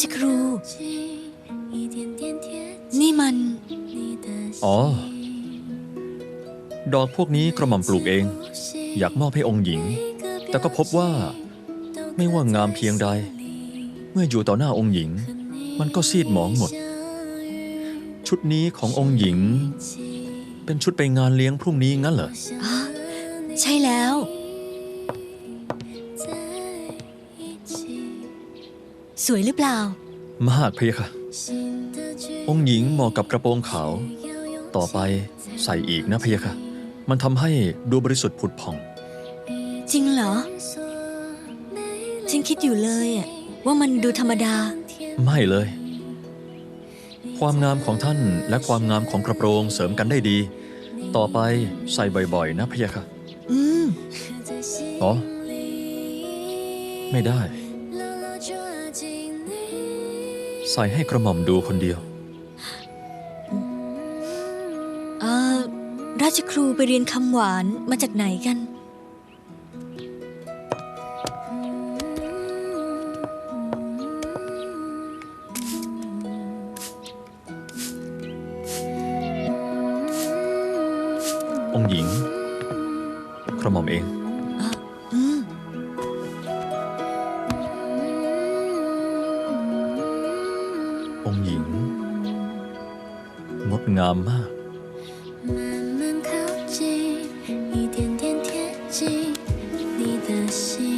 ชครู นี่มัน อ๋อ ดอกพวกนี้กระหม่อมปลูกเอง อยากมอบให้องค์หญิง แต่ก็พบว่า ไม่ว่างามเพียงใด เมื่ออยู่ต่อหน้าองค์หญิง มันก็ซีดหมองหมด ชุดนี้ขององค์หญิง เป็นชุดไปงานเลี้ยงพรุ่งนี้งั้นเหรอ ใช่แล้ว สวยหรือเปล่า มากพะยะค่ะ องค์หญิงเหมาะกับกระโปรงขาว ต่อไปใส่อีกนะพะยะค่ะ มันทำให้ดูบริสุทธิ์ผุดผ่อง จริงเหรอ ฉันคิดอยู่เลยอะว่ามันดูธรรมดา ไม่เลย ความงามของท่านและความงามของกระโปรงเสริมกันได้ดี ต่อไปใส่บ่อยๆ นะพะยะค่ะ อืม อ๋อ ไม่ได้ ใส่ให้กระหม่อมดูคนเดียว เออราชครูไปเรียนคำหวานมาจากไหนกัน องค์หญิง กระหม่อมเอง 我不敢慢慢靠近一点点贴近你的心。